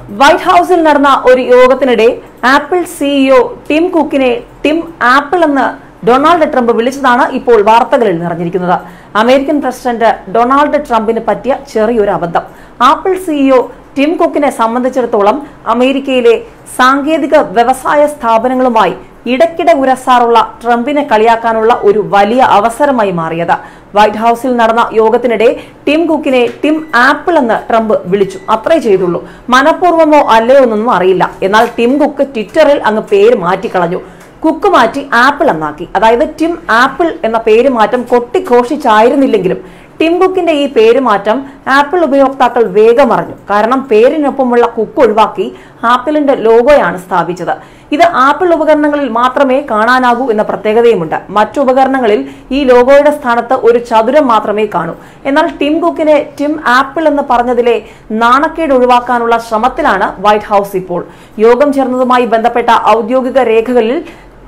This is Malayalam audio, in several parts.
വൈറ്റ് ഹൌസിൽ നടന്ന ഒരു യോഗത്തിനിടെ ആപ്പിൾ സിഇഒ ടിം കുക്കിനെ ടിം ആപ്പിൾ എന്ന് ഡൊണാൾഡ് ട്രംപ് വിളിച്ചതാണ് ഇപ്പോൾ വാർത്തകളിൽ നിറഞ്ഞിരിക്കുന്നത്. അമേരിക്കൻ പ്രസിഡന്റ് ഡൊണാൾഡ് ട്രംപിന് പറ്റിയ ചെറിയൊരു അബദ്ധം. ആപ്പിൾ സിഇഒ ടിം കുക്കിനെ സംബന്ധിച്ചിടത്തോളം അമേരിക്കയിലെ സാങ്കേതിക വ്യവസായ സ്ഥാപനങ്ങളുമായി ഇടയ്ക്കിടെ ഉരസാറുള്ള ട്രംപിനെ കളിയാക്കാനുള്ള ഒരു വലിയ അവസരമായി മാറിയത്. വൈറ്റ് ഹൌസിൽ നടന്ന യോഗത്തിനിടെ ടിം കുക്കിനെ ടിം ആപ്പിൾ എന്ന് ട്രംപ് വിളിച്ചു. അത്രേ ചെയ്തുള്ളൂ. മനഃപൂർവമോ അല്ലയോ എന്നൊന്നും അറിയില്ല. എന്നാൽ ടിം കുക്ക് ട്വിറ്ററിൽ അങ്ങ് പേര് മാറ്റിക്കളഞ്ഞു. കുക്ക് മാറ്റി ആപ്പിൾ എന്നാക്കി. അതായത് ടിം ആപ്പിൾ എന്ന പേര് മാറ്റം കൊട്ടിഘോഷിച്ചായിരുന്നില്ലെങ്കിലും ടിം കുക്കിന്റെ ഈ പേരുമാറ്റം ആപ്പിൾ ഉപയോക്താക്കൾ വേഗം അറിഞ്ഞു. കാരണം പേരിനൊപ്പമുള്ള കുക്ക് ഒഴിവാക്കി ആപ്പിളിന്റെ ലോഗോയാണ് സ്ഥാപിച്ചത്. ഇത് ആപ്പിൾ ഉപകരണങ്ങളിൽ മാത്രമേ കാണാനാകൂ എന്ന പ്രത്യേകതയുമുണ്ട്. മറ്റു ഉപകരണങ്ങളിൽ ഈ ലോഗോയുടെ സ്ഥാനത്ത് ഒരു ചതുരം മാത്രമേ കാണൂ. എന്നാൽ ടിം കുക്കിനെ ടിം ആപ്പിൾ എന്ന് പറഞ്ഞതിലെ നാണക്കേട് ഒഴിവാക്കാനുള്ള ശ്രമത്തിലാണ് വൈറ്റ് ഹൌസ് ഇപ്പോൾ. യോഗം ചേർന്നതുമായി ബന്ധപ്പെട്ട ഔദ്യോഗിക രേഖകളിൽ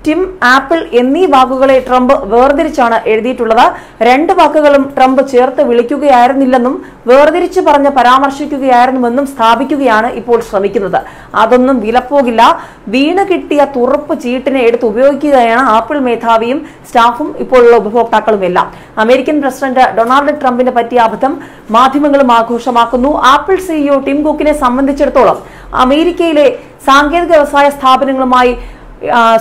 ടിം ആപ്പിൾ എന്നീ വാക്കുകളെ ട്രംപ് വേർതിരിച്ചാണ് എഴുതിയിട്ടുള്ളത്. രണ്ട് വാക്കുകളും ട്രംപ് ചേർത്ത് വിളിക്കുകയായിരുന്നില്ലെന്നും വേർതിരിച്ച് പറഞ്ഞ് പരാമർശിക്കുകയായിരുന്നുവെന്നും സ്ഥാപിക്കുകയാണ് ഇപ്പോൾ ശ്രമിക്കുന്നത്. അതൊന്നും വിലപ്പോകില്ല. വീണ് കിട്ടിയ തുറപ്പ് ചീട്ടിനെ എടുത്ത് ഉപയോഗിക്കുകയാണ് ആപ്പിൾ മേധാവിയും സ്റ്റാഫും ഇപ്പോഴുള്ള ഉപഭോക്താക്കളും എല്ലാം അമേരിക്കൻ പ്രസിഡന്റ് ഡൊണാൾഡ് ട്രംപിനെ പറ്റിയ അബദ്ധം മാധ്യമങ്ങളും ആഘോഷമാക്കുന്നു. ആപ്പിൾ സിഇഒ ടിം കുക്കിനെ സംബന്ധിച്ചിടത്തോളം അമേരിക്കയിലെ സാങ്കേതിക വ്യവസായ സ്ഥാപനങ്ങളുമായി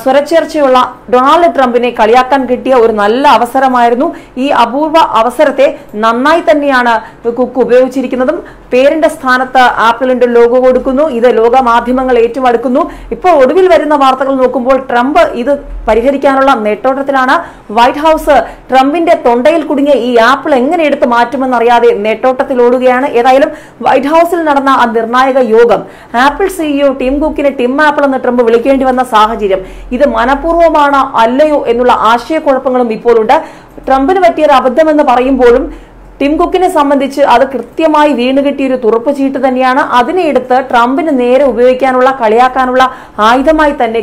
സ്വരച്ചേർച്ചയുള്ള ഡൊണാൾഡ് ട്രംപിനെ കളിയാക്കാൻ കിട്ടിയ ഒരു നല്ല അവസരമായിരുന്നു ഈ അപൂർവ അവസരത്തെ നന്നായി തന്നെയാണ് കുക്ക് ഉപയോഗിച്ചിരിക്കുന്നതും. പേരിന്റെ സ്ഥാനത്ത് ആപ്പിളിന്റെ ലോഗോ കൊടുക്കുന്നു. ഇത് ലോക മാധ്യമങ്ങൾ ഏറ്റുമടുക്കുന്നു ഇപ്പോൾ ഒടുവിൽ വരുന്ന വാർത്തകൾ നോക്കുമ്പോൾ ട്രംപ് ഇത് പരിഹരിക്കാനുള്ള നെട്ടോട്ടത്തിലാണ്. വൈറ്റ് ഹൌസ് ട്രംപിന്റെ തൊണ്ടയിൽ കുടുങ്ങിയ ഈ ആപ്പിൾ എങ്ങനെ എടുത്ത് മാറ്റുമെന്നറിയാതെ നെട്ടോട്ടത്തിലോടുകയാണ് ഏതായാലും വൈറ്റ് ഹൌസിൽ നടന്ന ആ നിർണായക യോഗം ആപ്പിൾ സിഇഒ ടിം കുക്കിനെ ടിം ആപ്പിൾ എന്ന് ട്രംപ് വിളിക്കേണ്ടി വന്ന സാഹചര്യം ഇത് മനഃപൂർവമാണോ അല്ലയോ എന്നുള്ള ആശയക്കുഴപ്പങ്ങളും ഇപ്പോഴുണ്ട്. ട്രംപിന് പറ്റിയൊരു അബദ്ധമെന്ന് പറയുമ്പോഴും ടിം കുക്കിനെ സംബന്ധിച്ച് അത് കൃത്യമായി വീണുകിട്ടിയ ഒരു തുറപ്പ് ചീട്ട് തന്നെയാണ്. അതിനെ എടുത്ത് ട്രംപിന് നേരെ ഉപയോഗിക്കാനുള്ള കളിയാക്കാനുള്ള ആയുധമായി തന്നെ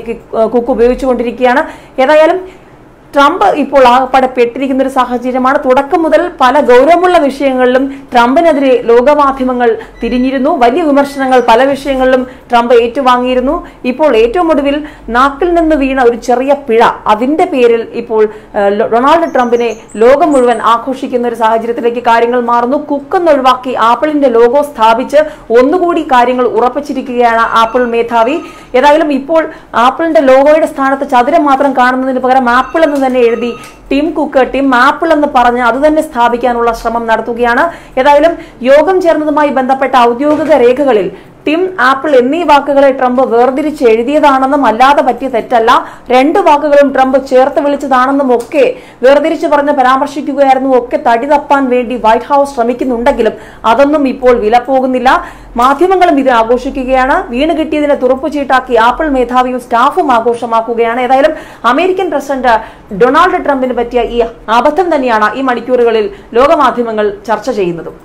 കുക്ക് ഉപയോഗിച്ചുകൊണ്ടിരിക്കുകയാണ്. ഏതായാലും ട്രംപ് ഇപ്പോൾ ആകപ്പാടെ പെട്ടിരിക്കുന്ന ഒരു സാഹചര്യമാണ്. തുടക്കം മുതൽ പല ഗൗരവമുള്ള വിഷയങ്ങളിലും ട്രംപിനെതിരെ ലോകമാധ്യമങ്ങൾ തിരിഞ്ഞിരുന്നു. വലിയ വിമർശനങ്ങൾ പല വിഷയങ്ങളിലും ട്രംപ് ഏറ്റുവാങ്ങിയിരുന്നു. ഇപ്പോൾ ഏറ്റവും ഒടുവിൽ നാക്കിൽ നിന്ന് വീണ ഒരു ചെറിയ പിഴ അതിന്റെ പേരിൽ ഇപ്പോൾ ഡൊണാൾഡ് ട്രംപിനെ ലോകം മുഴുവൻ ആഘോഷിക്കുന്ന ഒരു സാഹചര്യത്തിലേക്ക് കാര്യങ്ങൾ മാറുന്നു. കുക്കെന്ന് ഒഴിവാക്കി ആപ്പിളിന്റെ ലോഗോ സ്ഥാപിച്ച് ഒന്നുകൂടി കാര്യങ്ങൾ ഉറപ്പിച്ചിരിക്കുകയാണ് ആപ്പിൾ മേധാവി. ഏതായാലും ഇപ്പോൾ ആപ്പിളിന്റെ ലോഗോയുടെ സ്ഥാനത്ത് ചതുരം മാത്രം കാണുന്നതിന് പകരം ആപ്പിൾ എന്ന് തന്നെ എഴുതി ടിം കുക്ക് ടിം ആപ്പിൾ എന്ന് പറഞ്ഞ് അത് തന്നെ സ്ഥാപിക്കാനുള്ള ശ്രമം നടത്തുകയാണ്. ഏതായാലും യോഗം ചേർന്നതുമായി ബന്ധപ്പെട്ട ഔദ്യോഗിക രേഖകളിൽ ടിം ആപ്പിൾ എന്നീ വാക്കുകളെ ട്രംപ് വേർതിരിച്ച് എഴുതിയതാണെന്നും അല്ലാതെ പറ്റിയ തെറ്റല്ല. രണ്ട് വാക്കുകളും ട്രംപ് ചേർത്ത് വിളിച്ചതാണെന്നും ഒക്കെ വേർതിരിച്ച് പറഞ്ഞ് പരാമർശിക്കുകയായിരുന്നു. ഒക്കെ തടി തപ്പാൻ വേണ്ടി വൈറ്റ് ഹൌസ് ശ്രമിക്കുന്നുണ്ടെങ്കിലും അതൊന്നും ഇപ്പോൾ വില പോകുന്നില്ല. മാധ്യമങ്ങളും ഇത് ആഘോഷിക്കുകയാണ്. വീണ് കിട്ടിയതിനെ തുറപ്പു ചീട്ടാക്കി ആപ്പിൾ മേധാവിയും സ്റ്റാഫും ആഘോഷമാക്കുകയാണ്. ഏതായാലും അമേരിക്കൻ പ്രസിഡന്റ് ഡൊണാൾഡ് ട്രംപിന് പറ്റിയ ഈ അബദ്ധം തന്നെയാണ് ഈ മണിക്കൂറുകളിൽ ലോകമാധ്യമങ്ങൾ ചർച്ച ചെയ്യുന്നതും.